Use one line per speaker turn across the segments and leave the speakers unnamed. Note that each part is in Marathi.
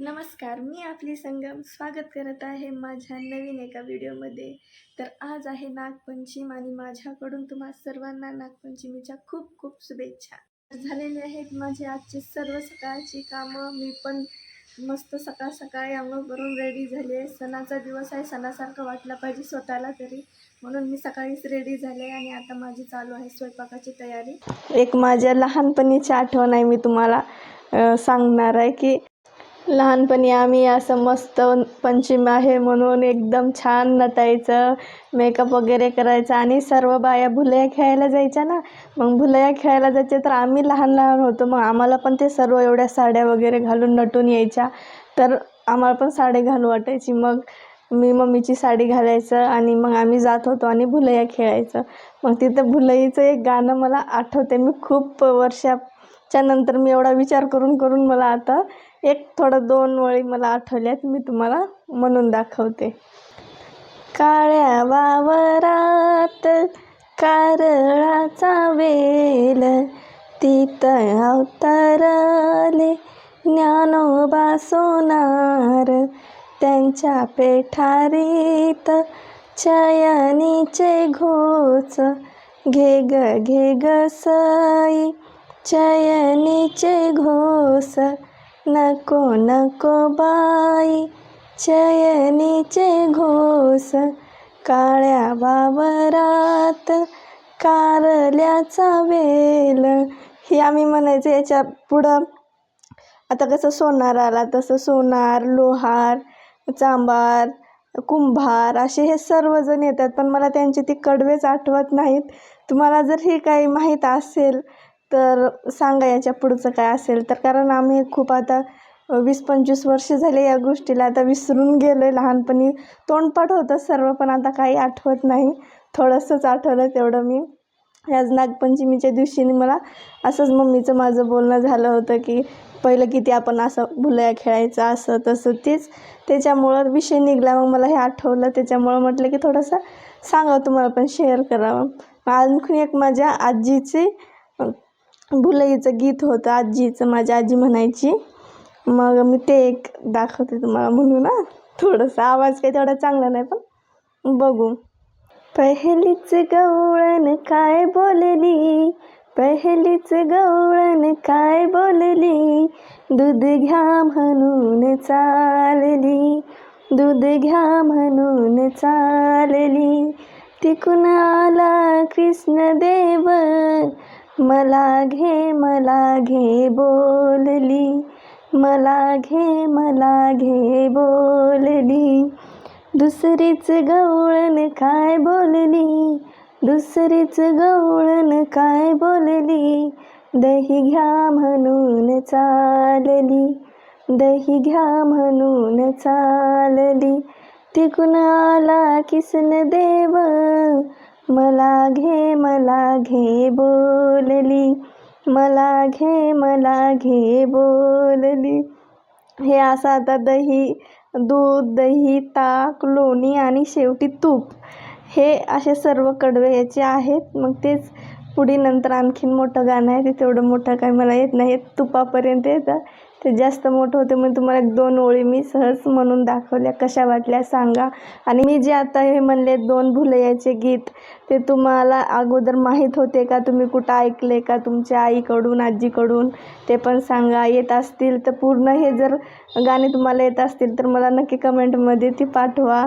नमस्कार मी आपली संगम स्वागत करत आहे माझ्या नवीन एका व्हिडिओमध्ये. तर आज आहे नागपंचमी आणि माझ्याकडून तुम्हा सर्वांना नागपंचमीच्या खूप खूप शुभेच्छा. झालेले आहेत माझी आजची सर्व सकाळची कामं. मी पण मस्त सकाळ सकाळी अंघोळ करून रेडी झाली आहे. सणाचा दिवस आहे सणासारखं वाटलं पाहिजे स्वतःला तरी. म्हणून मी सकाळीच रेडी झाले आणि आता माझी चालू आहे स्वयंपाकाची तयारी. एक माझ्या लहानपणीची आठवण आहे मी तुम्हाला सांगणार आहे की लहानपणी आम्ही असं मस्त पंचमी आहे म्हणून एकदम छान नटायचं मेकअप वगैरे करायचं आणि सर्व बाया भुलया खेळायला जायच्या ना. मग भुलया खेळायला जायचे तर आम्ही लहान लहान होतो. मग आम्हाला पण ते सर्व एवढ्या साड्या वगैरे घालून नटून यायच्या. तर आम्हाला पण साडी घालू वाटायची. मग मी मम्मीची साडी घालायचं आणि मग आम्ही जात होतो आणि भुलया खेळायचं. मग तिथं भुलईचं एक गाणं मला आठवते मी खूप वर्षाच्या नंतर मी एवढा विचार करून करून मला आता एक थोडं दोन वळी मला आठवल्यात मी तुम्हाला म्हणून दाखवते. काळ्या वावरात कारळाचा वेल तिथं अवतरले ज्ञानोबा सोनार त्यांच्या पेठारीत चयनीचे घोच घे ग घे ग सई चयनीचे घोस. नको नको बाई. चयनीचे घोस काळ्या वावरात कारल्याचा वेल. हे आम्ही म्हणायचं याच्या पुढं. आता कसं सोनार आला तसं सोनार लोहार चांबार कुंभार असे हे सर्वजण येतात पण मला त्यांचे ती कडवेच आठवत नाहीत. तुम्हाला जर हे काही माहीत असेल तर सांगा याच्या पुढचं काय असेल. तर कारण आम्ही खूप आता वीस पंचवीस वर्ष झाले या गोष्टीला. आता विसरून गेलो आहे लहानपणी. तोंडपाठ होतं सर्व पण आता काही आठवत नाही. थोडंसंच आठवलं तेवढं मी. याच नागपंचमीच्या दिवशीने मला असंच मम्मीचं माझं बोलणं झालं होतं की पहिलं किती आपण असं भुलया खेळायचं असं तसं तेच. त्याच्यामुळं विषय निघाला. मग मला हे आठवलं. त्याच्यामुळं म्हटलं की थोडंसं सांगावं तुम्हाला पण शेअर करावं. आणखी एक माझ्या आजीची भुलईचं गीत होतं आजीचं माझी आजी म्हणायची. मग मी ते एक दाखवते तुम्हाला म्हणून ना थोडंसं आवाज काही तेवढा चांगला नाही पण बघू. पहिलीच गवळण काय बोलली? पहिलीच गवळण काय बोलली? दूध घ्या म्हणून चालली. दूध घ्या म्हणून चालली. तिकून आला कृष्णदेव. मला घे मला घे बोलली. मला घे मला घे बोलली. दुसरीच गवळण काय बोलली? दुसरीच गवळण काय बोलली? दही घ्या म्हणून चालली. दही घ्या म्हणून चालली. तिकून आला किसन देव. मला घे मला घे बोलली. मला घे मला घे बोलली. हे असं आता दही दूध दही ताक लोणी आणि शेवटी तूप. हे असे सर्व कडवे याचे आहेत. मग तेच पुढे नंतर आणखीन मोठं गाणं आहे. ते तेवढं मोठं काय मला येत नाही. तुपापर्यंत येतं. ते जास्त मोठं होते म्हणून तुम्हाला एक दोन ओळी मी सहज म्हणून दाखवल्या. कशा वाटल्या सांगा. आणि मी जे आता हे म्हणले दोन भुलयाचे गीत ते तुम्हाला अगोदर माहीत होते का? तुम्ही कुठं ऐकले का? तुमच्या आईकडून आजीकडून? ते पण सांगा. येत असतील तर पूर्ण हे जर गाणे तुम्हाला येत असतील तर मला नक्की कमेंटमध्ये ती पाठवा.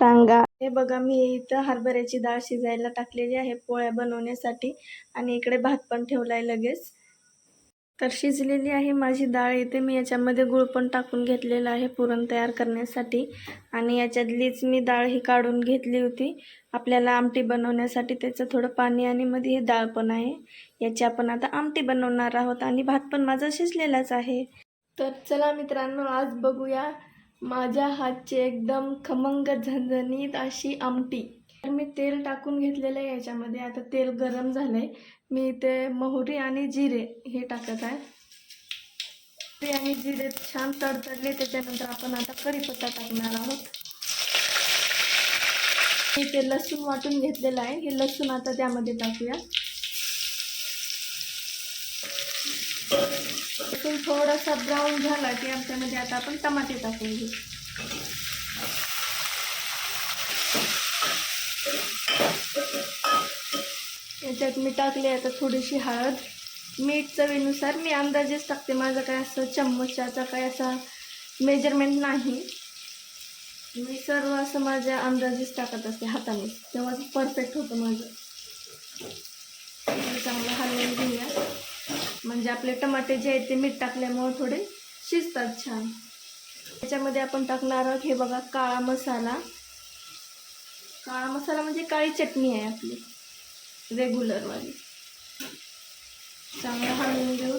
सांगा. हे बघा मी इथं हरभऱ्याची डाळ शिजायला टाकलेली आहे पोळ्या बनवण्यासाठी. आणि इकडे भात पण ठेवला आहे लगेच. तर शिजलेली आहे माझी डाळ. इथे मी याच्यामध्ये गुळ पण टाकून घेतलेलं आहे पुरण तयार करण्यासाठी. आणि याच्यातलीच मी डाळ ही काढून घेतली होती. आपल्याला आमटी बनवण्यासाठी त्याचं थोडं पाणी आणि मध्ये हे डाळ पण आहे. याची आपण आता आमटी बनवणार आहोत आणि भात पण माझा शिजलेलाच आहे. तर चला मित्रांनो आज बघूया माझ्या हातची एकदम खमंग झणझणीत अशी आमटी. तर मी तेल टाकून घेतलेलं आहे याच्यामध्ये. आता तेल गरम झालं आहे मी इथे मोहरी आणि जिरे हे टाकत आहे. ते आणि जिरे छान तडतडले त्याच्यानंतर आपण आता कढीपत्ता टाकणार आहोत. मी ते लसूण वाटून घेतलेलं आहे. हे लसूण आता त्यामध्ये टाकूया. लसूण थोडासा ब्राऊन झाला की आमच्यामध्ये आता आपण टमाटे टाकून घेऊ. त्यात मी टाकली आता थोडीशी हळद. मीठ चवीनुसार मी अंदाजेच टाकते. माझं काय असं चम्मचाचा काय असा मेजरमेंट नाही. मी सर्व असं माझ्या अंदाजेच टाकत असते हाताने. तेव्हा परफेक्ट होतं माझं. चांगलं हलवून घेऊया. म्हणजे आपले टमाटे जे आहेत ते मीठ टाकल्यामुळे थोडे शिजतात छान. त्याच्यामध्ये आपण टाकणार आहोत हे बघा काळा मसाला. काळा मसाला म्हणजे काळी चटणी आहे आपली. रेग्युलरवाली. चांगलं हलवून घेऊ.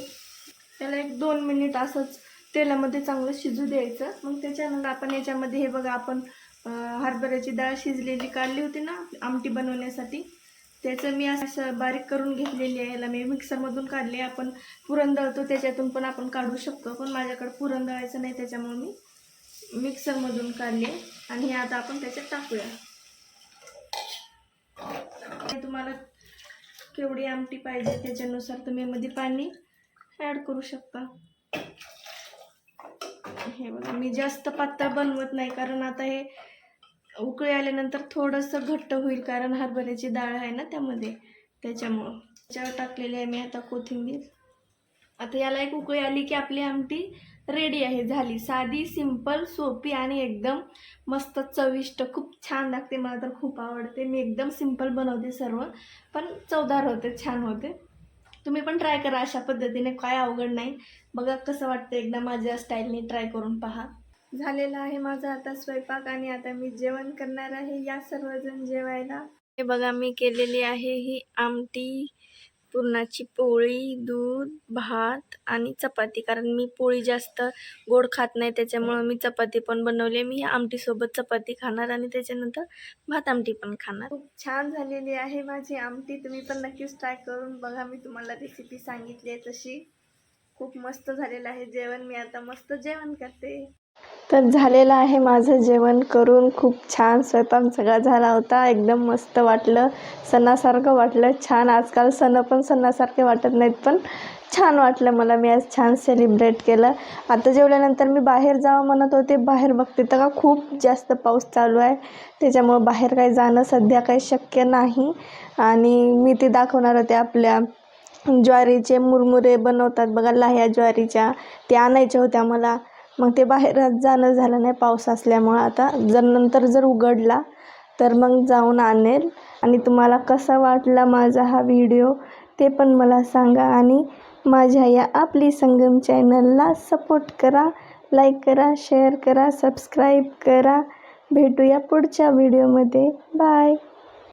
त्याला एक दोन मिनिट असंच तेलामध्ये चांगलं शिजू द्यायचं. मग त्याच्यानंतर आपण याच्यामध्ये हे बघा आपण हरभऱ्याची डाळ शिजलेली काढली होती ना आमटी बनवण्यासाठी. त्याचं मी असं बारीक करून घेतलेली आहे. याला मी मिक्सरमधून काढली आहे. आपण पुरण दळतो त्याच्यातून पण आपण काढू शकतो. पण माझ्याकडे पुरण दळायचं नाही त्याच्यामुळे मी मिक्सरमधून काढली आहे. आणि हे आता आपण त्याच्यात टाकूया. तुम्हाला केवढी आमटी पाहिजे त्याच्यानुसार तुम्ही मध्ये पाणी ॲड करू शकता. हे बघा मी जास्त पातळ बनवत नाही कारण आता हे उकळी आल्यानंतर थोडंसं घट्ट होईल कारण हरभऱ्याची डाळ आहे ना त्यामध्ये. त्याच्यामुळं. त्याच्यावर टाकलेली आहे मी आता कोथिंबीर. आता याला एक उकळी आली की आपली आमटी रेडी आहे झाली. साधी सिंपल सोपी आणि एकदम मस्त चविष्ट. खूप छान लागते मला तर खूप आवडते. मी एकदम सिंपल बनवते सर्व पण चवदार होते छान होते. तुम्ही पण ट्राय करा अशा पद्धतीने काय अवघड नाही. बघा कसं वाटतं एकदा माझ्या स्टाईलने ट्राय करून पहा. झालेला आहे माझा आता स्वयंपाक आणि आता मी जेवण करणार आहे. या सर्वजण जेवायला. हे बघा मी केलेली आहे ही आमटी. पुरणाची पोळी दूध भात आणि चपाती. कारण मी पोळी जास्त गोड खात नाही त्याच्यामुळं मी चपाती पण बनवली आहे. मी आमटीसोबत चपाती खाणार आणि त्याच्यानंतर भात आमटी पण खाणार. खूप छान झालेली आहे माझी आमटी. तुम्ही पण नक्कीच ट्राय करून बघा. मी तुम्हाला रेसिपी सांगितली आहे तशी. खूप मस्त झालेलं आहे जेवण. मी आता मस्त जेवण करते. तर झालेलं आहे माझं जेवण करून. खूप छान स्वयंपाक सगळा झाला होता. एकदम मस्त वाटलं. सणासारखं वाटलं. छान. आजकाल सण पण सणासारखे वाटत नाहीत पण छान वाटलं मला. मी आज छान सेलिब्रेट केलं. आता जेवल्यानंतर मी बाहेर जावं म्हणत होते. बाहेर बघते तर का खूप जास्त पाऊस चालू आहे. त्याच्यामुळं बाहेर काही जाणं सध्या काही शक्य नाही. आणि मी ते दाखवणार होते आपल्या ज्वारीचे मुरमुरे बनवतात. बघा लाह्या ज्वारीच्या. ते आणायच्या होत्या मला. मग ते बाहेर जाणं झालं नाही पाऊस असल्यामुळं. आता जर नंतर जर उघडला तर मग जाऊन आणेल. आणि तुम्हाला कसा वाटला माझा हा व्हिडिओ ते पण मला सांगा. आणि माझ्या या आपली संगम चॅनलला सपोर्ट करा लाईक करा शेअर करा सबस्क्राईब करा. भेटूया पुढच्या व्हिडिओमध्ये. बाय.